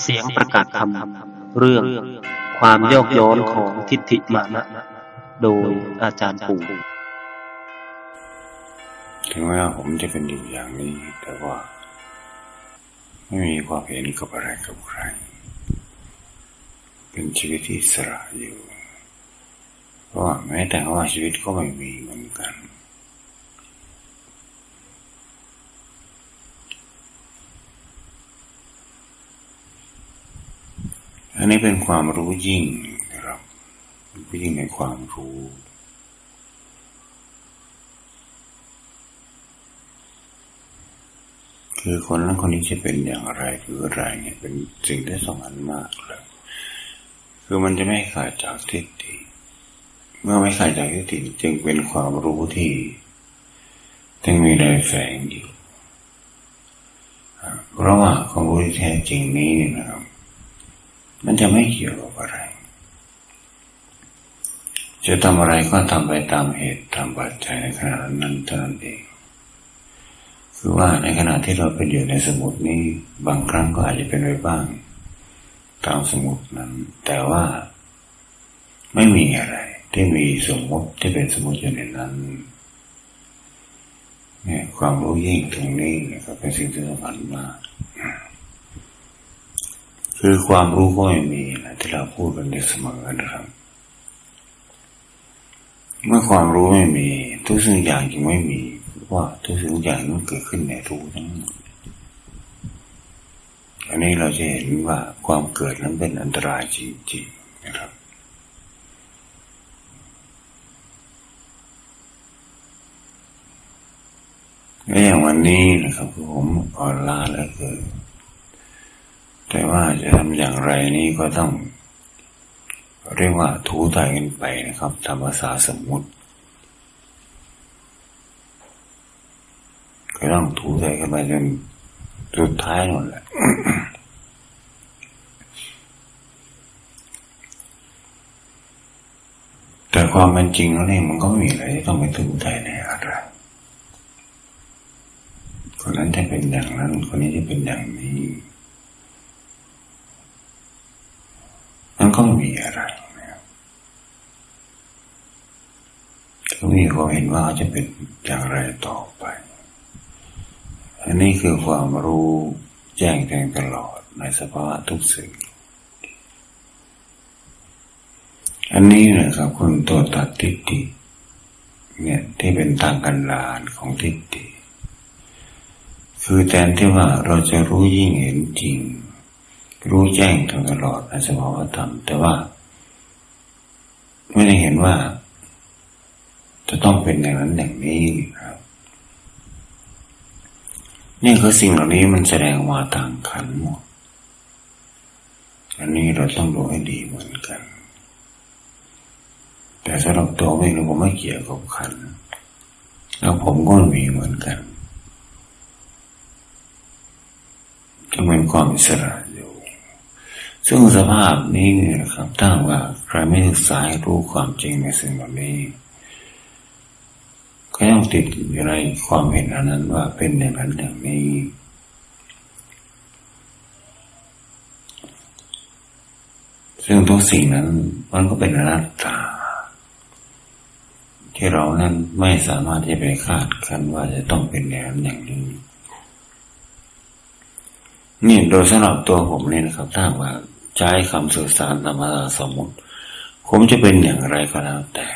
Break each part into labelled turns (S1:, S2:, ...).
S1: เสียงประกาศธรรมเรื่องความโยกโย้อนของทิฏฐิมานะ โดยอาจารย์ปู่
S2: ถึงแม้ว่าผมจะเป็นอยู่อย่างนี้ แต่ว่า ไม่มีความเห็นกับอะไรกับใคร เป็นชีวิตที่อิสระอยู่ เพราะว่าแม้แต่ว่าชีวิตก็ไม่มีเหมือนกัน อันนี้เป็นความรู้ยิ่งนะครับรู้ยิ่งในความรู้ คือคนนั้นคนนี้จะเป็นอย่างไรหรืออะไรเนี่ยเป็นสิ่งที่สำคัญมากเลยคือมันจะไม่ขาดจากทิฏฐิเมื่อไม่ขาดจากทิฏฐิจึงเป็นความรู้ที่ยังมีอะไรแฝงอยู่เพราะว่าความรู้ที่แท้จริงนี้นะครับ มันจะไม่เกี่ยวกับอะไร จะทำอะไรก็ทำไปตามเหตุตามปัจจัยในขณะนั้นเท่านั้นเอง คือว่าในขณะที่เราเป็นอยู่ในสมุดนี้ บางครั้งก็อาจจะเป็นไปบ้าง ตามสมุดนั้น แต่ว่าไม่มีอะไร ที่มีสมมติที่เป็นสมมติอยู่ในนั้นเนี่ยความรู้ยิ่งตรงนี้นะครับเป็นสิ่งที่สำคัญมาก คือความรู้ก็ไม่มีนะที่เราพูดกันในเสมอนะครับ เมื่อความรู้ไม่มี ทุกสิ่งอย่างจึงไม่มีว่าทุกสิ่งอย่างนั้นเกิดขึ้นในรู้ทั้งหมดอันนี้เราจะเห็นว่าความเกิดนั้นเป็นอันตรายจริงๆนะครับ และอย่างวันนี้นะครับคือผมออนไล้าแล้วคือ แต่ว่าจะทำอย่างไรนี้ก็ต้อง เรียกว่าถูถ่ายกันไปนะครับตามภาษาสมมุติ ก็ต้องถูถ่ายกันไปจนสุดท้ายนั่นแหละแต่ความเป็นจริงแล้วเนี่ยมันก็ไม่มีอะไรที่ต้องไปถูถ่ายในอะไรคนนั้นจะเป็นอย่างนั้น คนนี้จะเป็นอย่างนี้ก็ไม่มีอะไรนะครับก็ มีความเห็นว่าจะเป็นอย่างไรต่อไป อันนี้คือความรู้แจ้งแทงตลอดในสภาวะทุกสิ่ง อันนี้นะครับคุณตัวตัดทิฏฐิเนี่ยที่เป็นทางกันลานของทิฏฐิคือแทนที่ว่าเราจะรู้ยิ่งเห็นจริง รู้แจ้งตลอดในสภาวะธรรม แต่ว่า ไม่ได้เห็นว่า จะต้องเป็นอย่างนั้นอย่างนี้ครับนี่คือสิ่งเหล่านี้มันแสดงมาทางขันหมดอันนี้เราต้องดูให้ดีเหมือนกัน แต่สำหรับตัวไม่รู้ผมไม่เกี่ยวกับขัน แล้วผมก็มีเหมือนกันจะเป็นความอิสระอยู่ ซึ่งสภาพนี้นะครับถ้าว่าใครไม่ศึกษาให้รู้ความจริงในสิ่งเหล่านี้ ก็ยังติดอยู่ในความเห็นอันนั้นว่าเป็นอย่างนั้นอย่างนี้ซึ่งทุกสิ่งนั้นมันก็เป็นอนัตตา ที่เรานั้นไม่สามารถจะไปคาดคันว่าจะต้องเป็นอย่างนั้นอย่างนี้นี่โดยสำหรับตัวผมเนี่ยนะครับ ถ้าว่าใช้คำสื่อสารธรรมดาสมมติ ผมจะเป็นอย่างไรก็แล้วแต่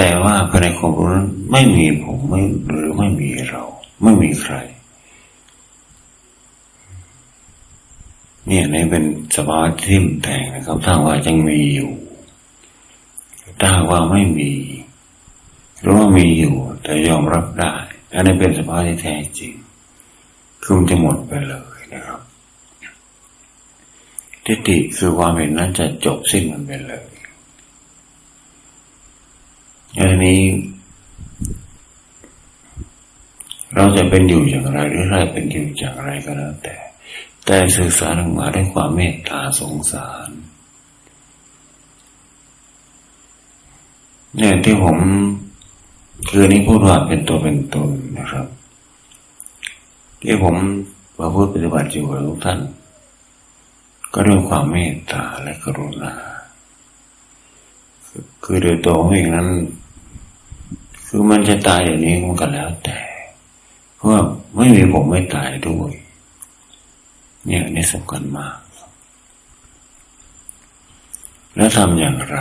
S2: แต่ว่าภายในความรู้นั้นไม่มีผมไม่หรือไม่มีเรา ไม่มีใคร เนี่ยนี่เป็นสภาวะทิ่มแทงนะครับ ถ้าว่ายังมีอยู่ ถ้าว่าไม่มีหรือว่ามีอยู่ แต่ยอมรับได้อันนี้เป็นสภาวะที่แท้จริงคือมันจะหมดไปเลยนะครับทิฏฐิคือความเห็นนั้นจะจบสิ้นมันไปเลย อันนี้ เราจะเป็นอยู่อย่างไร หรือเราเป็นอยู่อย่างไรก็แล้วแต่ แต่สื่อสารออกมาด้วยความเมตตาสงสารเนี่ยที่ผมคือนี้พูดว่าเป็นตัวเป็นตนนะครับ ที่ผมมาพูดปฏิบัติอยู่กับทุกท่าน ก็ด้วยความเมตตาและกรุณา คือโดยตัวเองนั้น คือมันจะตายอย่างนี้มันก็แล้วแต่เพราะไม่มีผมไม่ตายด้วย เนี่ยนี่สำคัญมาก แล้วทำอย่างไร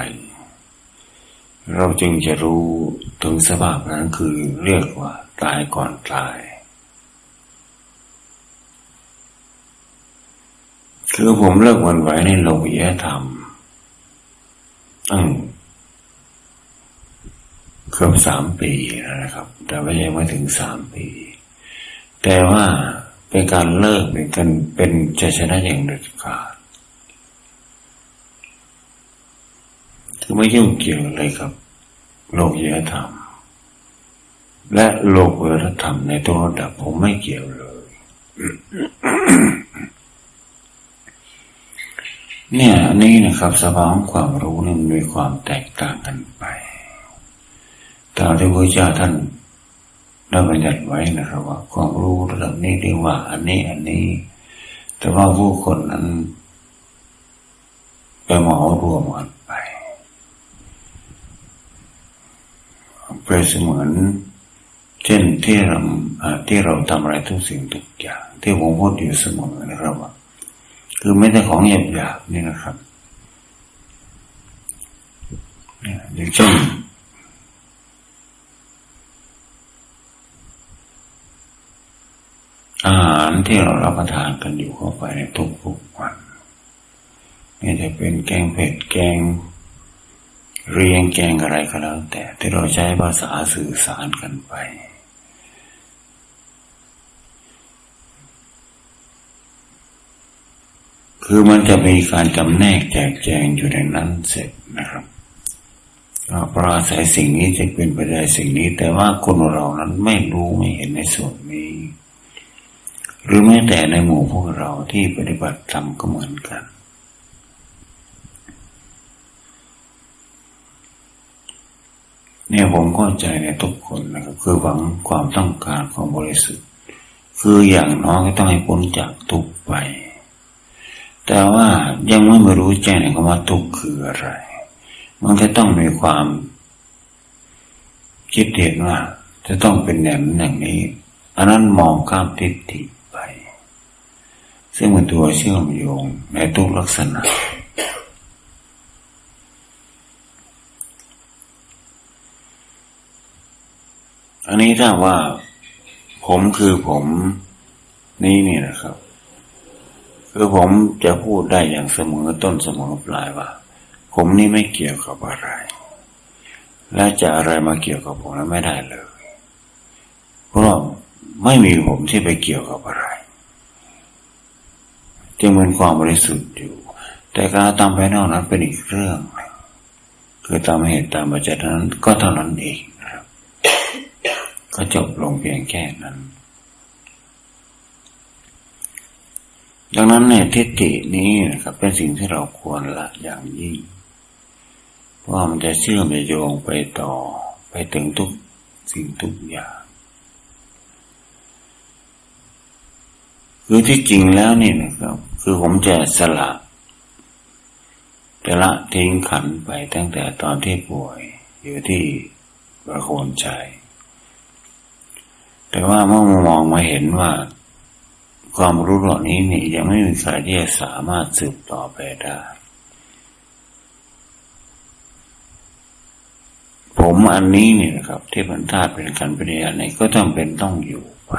S2: เราจึงจะรู้ถึงสภาพนั้นคือเรียกว่า ตายก่อนตาย คือผมเลิกวันไหวในโลกิยธรรมตั้ง เกือบสามปีนะครับ แต่ว่ายังไม่ถึงสามปี แต่ว่าเป็นการเลิกเป็นการเป็นชัยชนะอย่างเด็ดขาดคือไม่ยุ่งเกี่ยวเลยครับ โลกยธรรม และโลกเวรธรรมในตัวระดับผมไม่เกี่ยวเลยเนี่ยอันนี้นะครับสภาวะของความรู้นี่มันมีความแตกต่างกันไป ตามที่พระเจ้าท่านได้บัญญัติไว้นะครับว่าความรู้ระดับนี้เรียกว่า อันนี้อันนี้ แต่ว่าผู้คนนั้นไปเหมารวมกันไปเปรียบเสมือนเช่นที่เราที่เราทำอะไรทุกสิ่งทุกอย่าง ที่ผมพูดอยู่เสมอนะครับว่าคือไม่แต่ของหยาบๆนี่นะครับอย่างเช่น อาหารที่เรารับประทานกันอยู่เข้าไปในทุกๆวันนี่จะเป็นแกงเผ็ดแกง เรียงแกงอะไรก็แล้ว แต่ที่เราใช้ภาษาสื่อสารกันไป คือมันจะมีการจำแนกแจกแจงอยู่ในนั้นเสร็จนะครับก็ปราศัยสิ่งนี้จะเป็นไปได้สิ่งนี้ แต่ว่าคนเรานั้นไม่รู้ไม่เห็นในส่วนนี้ หรือแม้แต่ในหมู่พวกเราที่ปฏิบัติธรรมก็เหมือนกัน เนี่ยผมเข้าใจในทุกคนนะครับ คือหวังความต้องการของบริสุทธิ์ คืออย่างน้อยก็ต้องให้พ้นจากทุกไป แต่ว่ายังไม่มารู้แจ้งในคำว่าทุกคืออะไร มันก็ต้องมีความ คิดเห็นว่า จะต้องเป็นอย่างนั้นอย่างนี้อันนั้นมองข้ามทิฏฐิ ซึ่งเป็นตัวเชื่อมโยงในทุกลักษณะ อันนี้ถ้าว่า ผมคือผมนี่นี่นะครับ คือผมจะพูดได้อย่างเสมอต้นเสมอปลายว่า ผมนี่ไม่เกี่ยวกับอะไร และจะอะไรมาเกี่ยวกับผมนั้นไม่ได้เลย เพราะไม่มีผมที่ไปเกี่ยวกับอะไร จึงเป็นความบริสุทธิ์อยู่ แต่การทำภายนอกนั้นเป็นอีกเรื่องหนึ่งคือตามเหตุตามปัจจัยนั้นก็เท่านั้นเองนะครับ ก็จบลงเพียงแค่นั้น ดังนั้นในทิฏฐินี้นะครับ เป็นสิ่งที่เราควรละอย่างยิ่ง เพราะมันจะเชื่อมโยงไปต่อไปถึงทุกสิ่งทุกอย่าง คือที่จริงแล้วนี่นะครับ คือผมจะสละจะละทิ้งขันไปตั้งแต่ตอนที่ป่วย อยู่ที่ประโคนชัยแต่ว่าเมื่อมามองมาเห็นว่า ความรู้เหล่านี้นี่ยังไม่มีใครที่จะสามารถสืบต่อไปได้ ผมอันนี้เนี่ยนะครับ ที่เป็นธาตุเป็นกันเป็นอะไรก็ต้องเป็นต้องอยู่ไป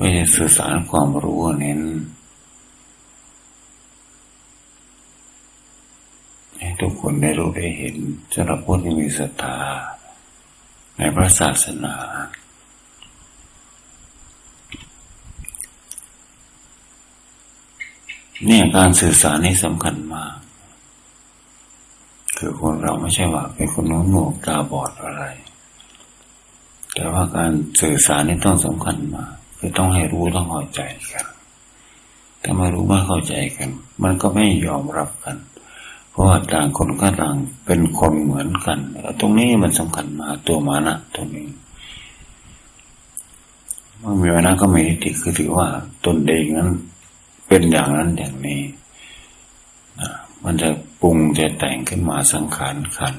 S2: เพื่อจะสื่อสารความรู้เน้นให้ทุกคนได้รู้ได้เห็นสำหรับผู้ที่มีศรัทธาในพระศาสนาเนี่ยการสื่อสารนี่สำคัญมาก คือคนเราไม่ใช่ว่าเป็นคนโน้นหนวกตาบอดอะไร แต่ว่าการสื่อสารนี่ต้องสำคัญมาก คือต้องให้รู้ต้องเข้าใจกัน ถ้าไม่รู้ไม่เข้าใจกัน มันก็ไม่ยอมรับกัน เพราะว่าต่างคนก็ต่างเป็นคนเหมือนกัน ตรงนี้มันสำคัญมาตัวมานะตรงนี้เมื่อมีมานะก็มีทิฏฐิคือถือว่าตนเองนั้น เป็นอย่างนั้นอย่างนี้นะมันจะปรุงจะแต่งขึ้นมาสังขารขัน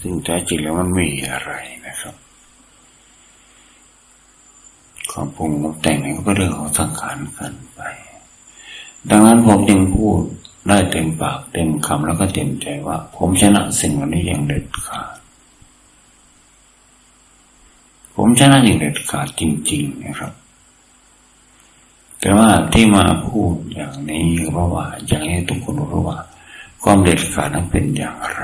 S2: ซึ่งแท้จริงแล้วมันไม่มีอะไรนะครับ ความปรุงควาแต่งนี่ก็เป็นเรื่องของสังขารขันไป ดังนั้นผมจึงพูดได้เต็มปากเต็มคำแล้วก็เต็มใจว่า ผมชนะสิ่งเหล่านี้อย่างเด็ดขาด ผมชนะอย่างเด็ดขาดจริง ๆ นะครับ แต่ว่าที่มาพูดอย่างนี้เพราะว่า อย่ากให้ทุกคนรู้ว่า ความเด็ดขาดนั้นเป็นอย่างไร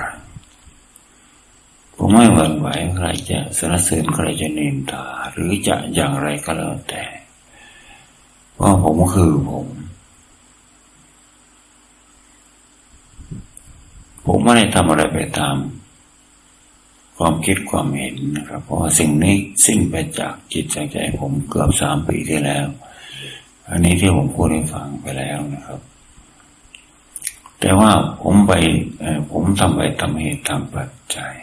S2: ผมไม่หวั่นไหวใครจะสรรเสริญใครจะเนินทาหรือจะอย่างไรก็แล้วแต่เพราะผมคือผม ผมไม่ได้ทำอะไรไปตาม ความคิดความเห็นนะครับ เพราะว่าสิ่งนี้สิ้นไปจากจิตจากใจผมเกือบสามปีที่แล้ว อันนี้ที่ผมพูดให้ฟังไปแล้วนะครับ แต่ว่าผมไปผมทำไปทำเหตุทำปัจจัย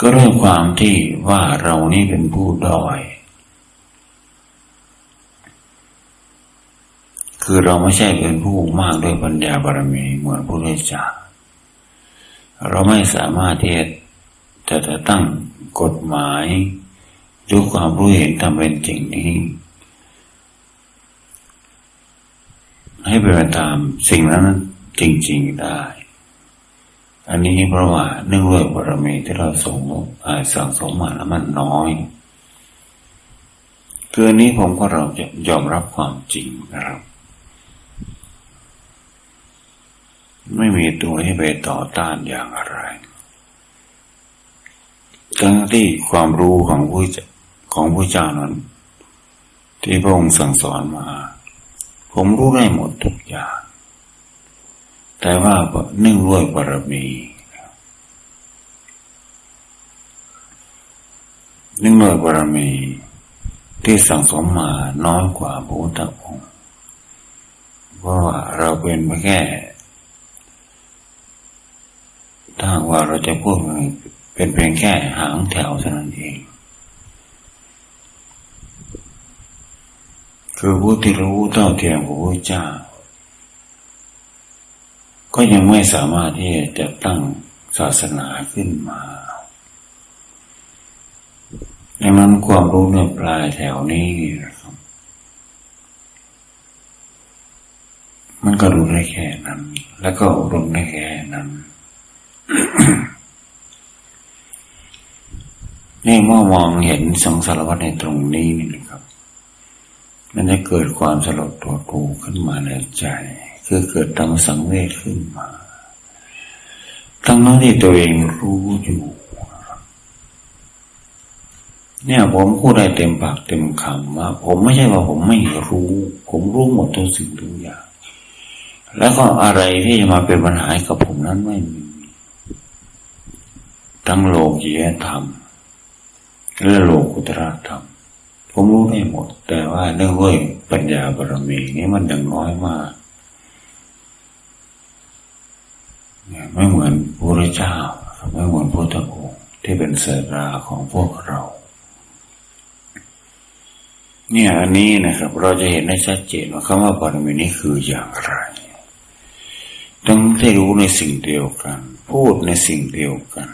S2: ก็เรื่องความที่ว่าเรานี่เป็นผู้ด้อย คือเราไม่ใช่เป็นผู้มากด้วยปัญญาบารมีเหมือนพระพุทธเจ้าเราไม่สามารถที่จะจะตั้งกฎหมายหรือความรู้เห็นตามเป็นจริงนี้ ให้เป็นไปตามสิ่งนั้นจริง ๆได้ อันนี้เพราะว่าเนื่องด้วยบารมีที่เราส่งสั่งสมมาแล้วมันน้อย คืออันนี้ผมก็เราจะยอมรับความจริงนะครับ ไม่มีตัวให้ไปต่อต้านอย่างอะไรทั้งที่ความรู้ของผู้จของผู้เจ้านั้น ที่พระองค์สั่งสอนมา ผมรู้ได้หมดทุกอย่าง แต่ว่าเนื่องด้วยบารมีเนื่องด้วยบารมีที่สั่งสมมาน้อยกว่าพระพุทธองค์เพราะว่าเราเป็นแค่ถ้าว่าเราจะพูดเป็นเพียงแค่หางแถวเท่านั้นเอง คือผู้ที่รู้เท่าเทียมกับพระเจ้า ก็ยังไม่สามารถที่จะตั้งศาสนาขึ้นมาดังนั้นความรู้ในปลายแถวนี้นะครับ มันก็รู้ได้แค่นั้น แล้วก็อบรมได้แค่นั้น นี่เมื่อมองเห็นสังสารวัฏในตรงนี้นี่นะครับ มันจะเกิดความสลดตัวตูขึ้นมาในใจ คือเกิดธรรมสังเวชขึ้นมาทั้งนั้นที่ตัวเองรู้อยู่ เนี่ยผมพูดได้เต็มปากเต็มคำว่า ผมไม่ใช่ว่าผมไม่รู้ ผมรู้หมดทุกสิ่งทุกอย่าง แล้วก็อะไรที่จะมาเป็นปัญหาให้กับผมนั้นไม่มี ทั้งโลกียธรรมและโลกุตระธรรม ผมรู้ได้หมด แต่ว่าเนื่องด้วยปัญญาบารมีนี้มันยังน้อยมากเนี่ย ไม่เหมือนพระเจ้า ไม่เหมือนพระพุทธองค์ที่เป็นเสราของพวกเรา เนี่ยอันนี้นะครับ เราจะเห็นได้ชัดเจนว่าคำว่าบารมีนี้คืออย่างไรต้องได้รู้ในสิ่งเดียวกัน พูดในสิ่งเดียวกัน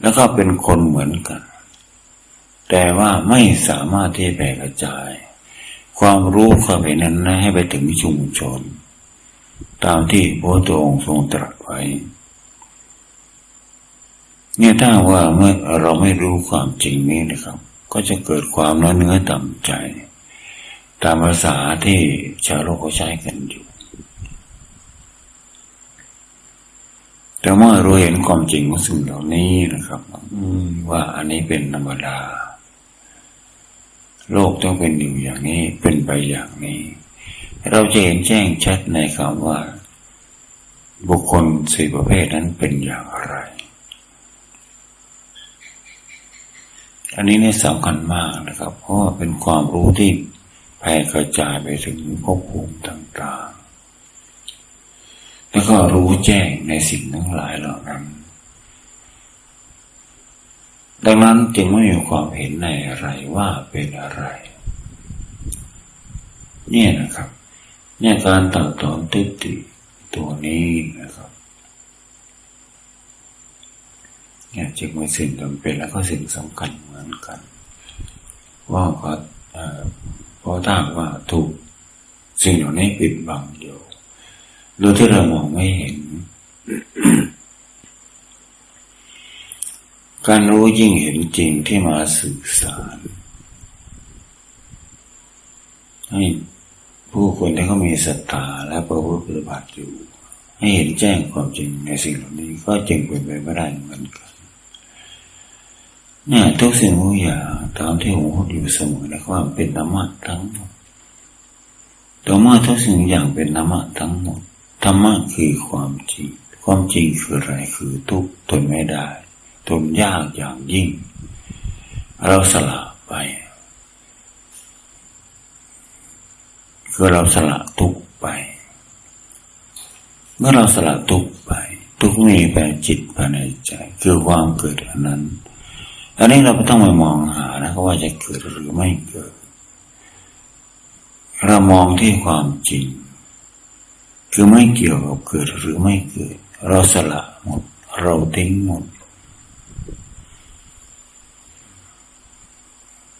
S2: แล้วก็เป็นคนเหมือนกัน แต่ว่าไม่สามารถที่จะแผ่กระจาย ความรู้ความเห็นนั้นให้ไปถึงชุมชน ตามที่พระพุทธองค์ทรงตรัสไว้ เนี่ยถ้าว่าเมื่อเราไม่รู้ความจริงนี้นะครับ ก็จะเกิดความน้อยเนื้อต่ำใจ ตามภาษาที่ชาวโลกเขาใช้กันอยู่ แต่เมื่อเราเห็นความจริงของสิ่งเหล่านี้นะครับว่าอันนี้เป็นธรรมดา โลกต้องเป็นอยู่อย่างนี้เป็นไปอย่างนี้ เราจะเห็นแจ้งชัดในคำว่า บุคคลสี่ประเภทนั้นเป็นอย่างไร อันนี้นี่สำคัญมากนะครับ เพราะว่าเป็นความรู้ที่แผ่กระจายไปถึงภพภูมิต่างๆ แล้วก็รู้แจ้งในสิ่งทั้งหลายเหล่านั้น ดังนั้นจึงไม่มีความเห็นในอะไรว่าเป็นอะไร เนี่ยนะครับ เนี่ยการตัดถอนทิฏฐิตัวนี้นะครับเนี่ยจึงเป็นสิ่งจำเป็นแล้วก็สิ่งสำคัญเหมือนกัน ว่าก็เพราะถ้าว่าถูกสิ่งเหล่านี้ปิดบังอยู่โดยที่เรามองไม่เห็น การรู้ยิ่งเห็นจริงที่มาสื่อสารให้ ผู้คนที่เขามีศรัทธาและประพฤติปฏิบัติอยู่ ให้เห็นแจ้งความจริงในสิ่งเหล่านี้ก็จึงเป็นไปไม่ได้เหมือนกันเนี่ยทุกสิ่งทุกอย่างตามที่ผมพูดอยู่เสมอในความเป็นธรรมะทั้งหมดธรรมะทุกสิ่งอย่างเป็นธรรมะทั้งหมดธรรมะคือความจริง ความจริงคืออะไรคือทุกทนไม่ได้ ทนยากอย่างยิ่ง เราสละไป คือเราสละทุกไป เมื่อเราสละทุกไป ทุกข์มีภายในจิตภายในใจ คือความเกิดอันนั้น อันนี้เราไม่ต้องไปมองหานะว่าจะเกิดหรือไม่เกิด เรามองที่ความจริง คือไม่เกี่ยวกับเกิดหรือไม่เกิด เราสละหมด เราทิ้งหมด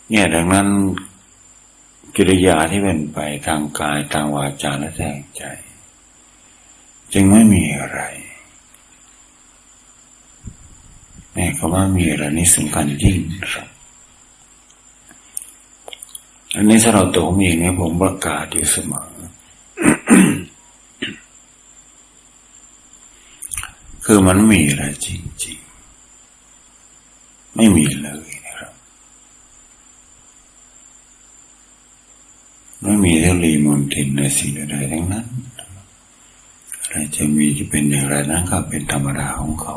S2: เนี่ยดังนั้น กิริยาที่เป็นไปทางกายทางวาจาและทางใจ จึงไม่มีอะไรแม่คำว่ามีอะไรนี่สำคัญยิ่งครับอันนี้สำหรับตัวผมเองเนี่ยผมประกาศอยู่เสมอคือมันมีอะไรจริง ๆ ไม่มีเลยนะครับ ไม่มีเทลีมอนทินในสิ่งใดๆทั้งนั้นอะไรจะมีจะเป็นอย่างไรนั้นก็เป็นธรรมดาของเขา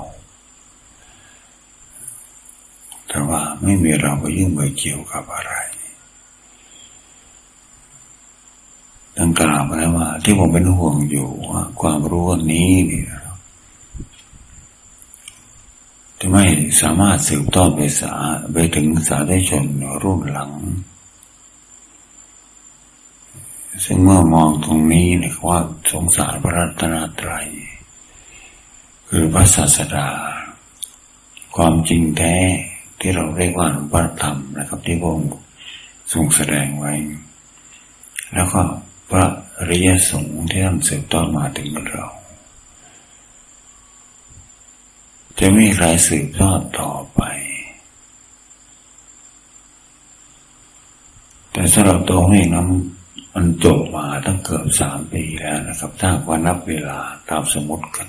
S2: แต่ว่าไม่มีเราไปยุ่งไปเกี่ยวกับอะไรดังกล่าวไปแล้วว่า ที่ผมเป็นห่วงอยู่ว่าความรู้นี้นี่จะไม่สามารถสืบทอดไปสาไปถึงสาธารณชนรุ่นหลัง ซึ่งเมื่อมองตรงนี้เนี่ยว่าสงสารพระรัตนตรัย คือพระศาสดา ความจริงแท้ที่เราเรียกว่าพระธรรมนะครับ ที่พระองค์ทรงแสดงไว้ แล้วก็พระริยสงฆ์ที่ท่านสืบต่อมาถึงเรา จะไม่มีใครสืบทอดต่อไปแต่สำหรับตัวเองนะ มันจบมาตั้งเกือบสามปีแล้วนะครับ ถ้าว่านับเวลาตามสมมติกัน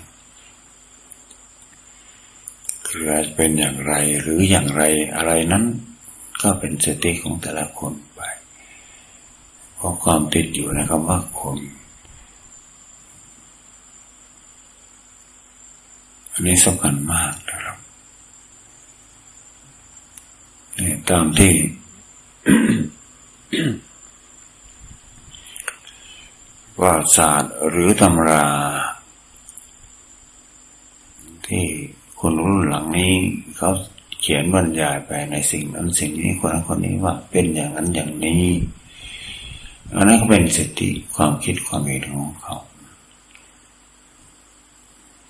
S2: คือเป็นอย่างไรหรืออย่างไรอะไรนั้น ก็เป็นสติของแต่ละคนไปเพราะความติดอยู่นะครับว่าคนอันนี้สำคัญมากนะครับนี่ตามที่ ว่าศาสตร์หรือตำรา ที่คนรุ่นหลังนี้เขาเขียนบรรยายไปในสิ่งนั้นสิ่งนี้คนนั้นคนนี้ว่าเป็นอย่างนั้นอย่างนี้อันนั้นก็เป็นสติความคิดความเห็นของเขา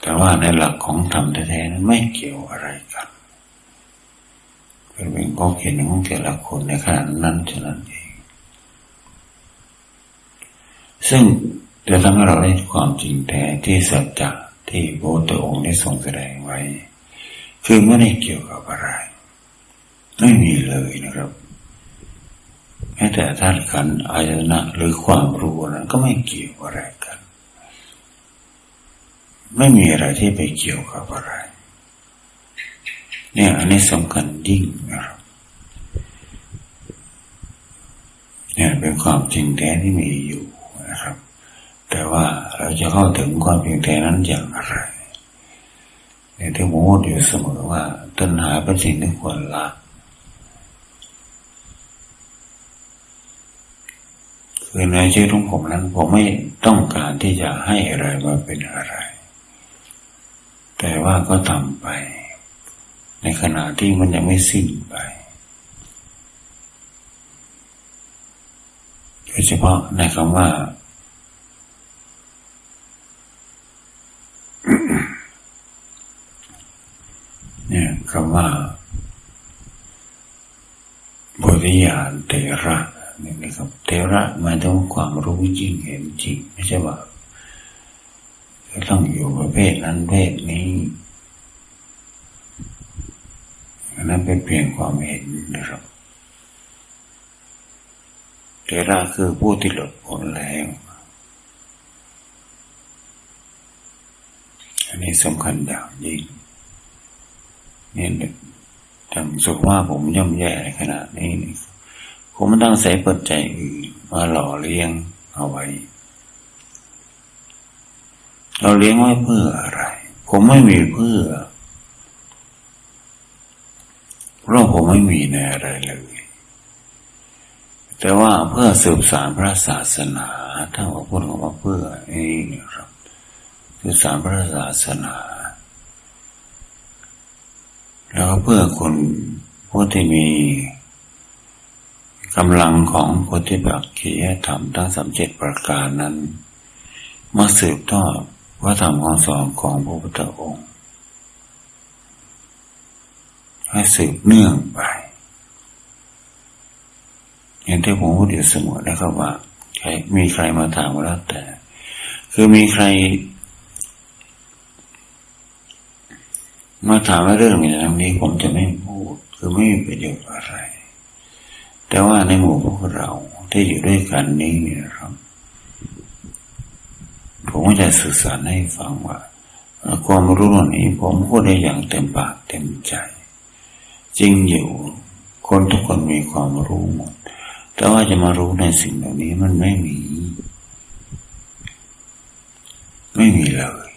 S2: แต่ว่าในหลักของธรรมแท้ๆนั้นไม่เกี่ยวอะไรกันเป็นเป็นข้อเขียนของแต่ละคนในขณะนั้นเท่านั้นเอง ซึ่งจะทำให้เราได้ความจริงแท้ที่สัจจะที่พระองค์ได้ทรงแสดงไว้ คือไม่ได้เกี่ยวกับอะไร ไม่มีเลยนะครับแม้แต่ธาตุขันธ์อายตนะหรือความรู้นั้นก็ไม่เกี่ยวอะไรกัน ไม่มีอะไรที่ไปเกี่ยวกับอะไร เนี่ยอันนี้สำคัญยิ่งนะครับเนี่ยเป็นความจริงแท้ที่มีอยู่ แต่ว่าเราจะเข้าถึงความจริงแท้นั้นอย่างไรเนี่ยที่ผมพูดอยู่เสมอว่าตัณหาเป็นสิ่งที่ควรละคือในชีวิตของผมนั้น ผมไม่ต้องการที่จะให้อะไรมาเป็นอะไร แต่ว่าก็ทำไป ในขณะที่มันยังไม่สิ้นไปโดยเฉพาะในคำว่า คำว่าบุริยานเตระนี่นะครับเตระหมายถึงความรู้จริงเห็นจริง ไม่ใช่ว่าจะต้องอยู่ประเภทนั้นประเภทนี้อันนั้นเป็นเพียงความเห็นนะครับเทระคือผู้ที่หลุดพ้นแล้วอันนี้สำคัญอย่างยิ่ง นี่ทำสุขว่าผมย่ำแย่ขนาดนี้นผมไม่ต้องใส่ปัจจัยอื่นมาหล่อเลี้ยงเอาไว้ เราเลี้ยงไว้เพื่ออะไร ผมไม่มีเพื่อเพราะผมไม่มีในอะไรเลย แต่ว่าเพื่อสืบสานพระศาสนาถ้าว่าพูดคำว่าเพื่อนี่นะครับสืบสานพระศาสนา แล้วเพื่อคนผู้ที่มีกำลังของโพธิปักขียธรรมทั้งสามเจ็ดประการนั้น มาสืบทอดพระธรรมคำสอนของพระพุทธองค์ ให้สืบเนื่องไป อย่างที่ผมพูดอยู่เสมอนะครับว่าใครมีใครมาถามก็แล้วแต่ คือมีใคร มาถามว่าเรื่องอย่างนี้ผมจะไม่พูด คือไม่มีประโยชน์อะไร แต่ว่าในหมู่พวกเราที่อยู่ด้วยกันนี้เนี่ยนะครับ ผมก็จะสื่อสารให้ฟังว่า ความรู้เหล่านี้ผมพูดได้อย่างเต็มปากเต็มใจ จริงอยู่คนทุกคนมีความรู้หมด แต่ว่าจะมารู้ในสิ่งเหล่านี้มันไม่มี ไม่มีเลย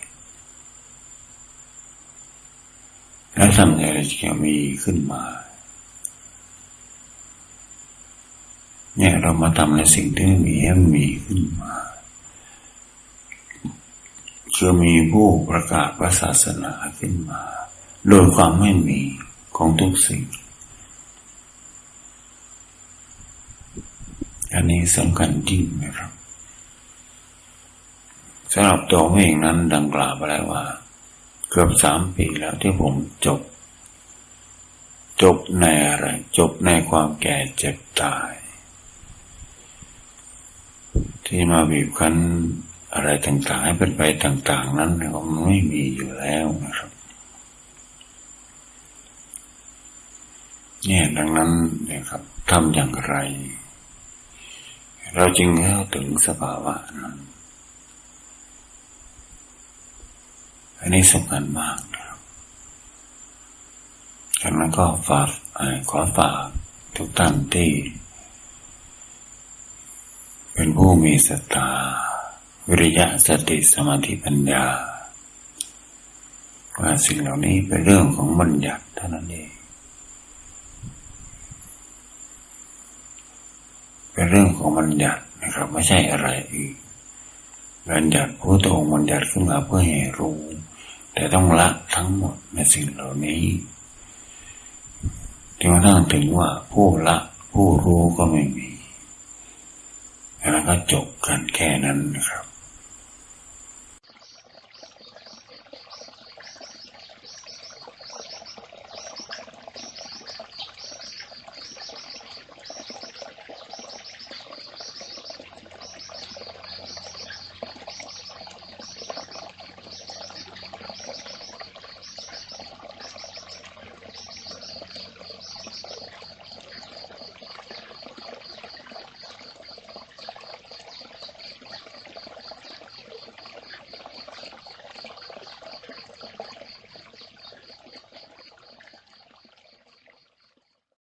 S2: แล้วทำอะไรจะมีขึ้นมา เนี่ยเรามาทำในสิ่งที่ไม่มีให้มีขึ้นมาคือมีผู้ประกาศพระศาสนาขึ้นมา โดยความไม่มีของทุกสิ่ง อันนี้สำคัญจริงนะครับสำหรับตัวเองนั้นดังกล่าวไปแล้วว่า เกือบสามปีแล้วที่ผมจบ จบในอะไร จบในความแก่เจ็บตาย ที่มาบีบคั้นอะไรต่างๆให้เป็นไปต่าง ๆ นั้นมันไม่มีอยู่แล้วนะครับเนี่ยดังนั้นเนี่ยครับทำอย่างไร เราจึงเข้าถึงสภาวะนั้น อันนี้สำคัญมากนะครับดังนั้นก็ฝากขอฝากทุกท่านที่ เป็นผู้มีศรัทธาวิริยะสติสมาธิปัญญาว่าสิ่งเหล่านี้เป็นเรื่องของบัญญัติเท่านั้นเอง เป็นเรื่องของบัญญัตินะครับ ไม่ใช่อะไรอีกบัญญัติพระพุทธองค์บัญญัติขึ้นมาเพื่อให้รู้ แต่ต้องละทั้งหมดในสิ่งเหล่านี้จนกระทั่งถึงว่าผู้ละผู้รู้ก็ไม่มี แล้วก็จบกันแค่นั้นนะครับ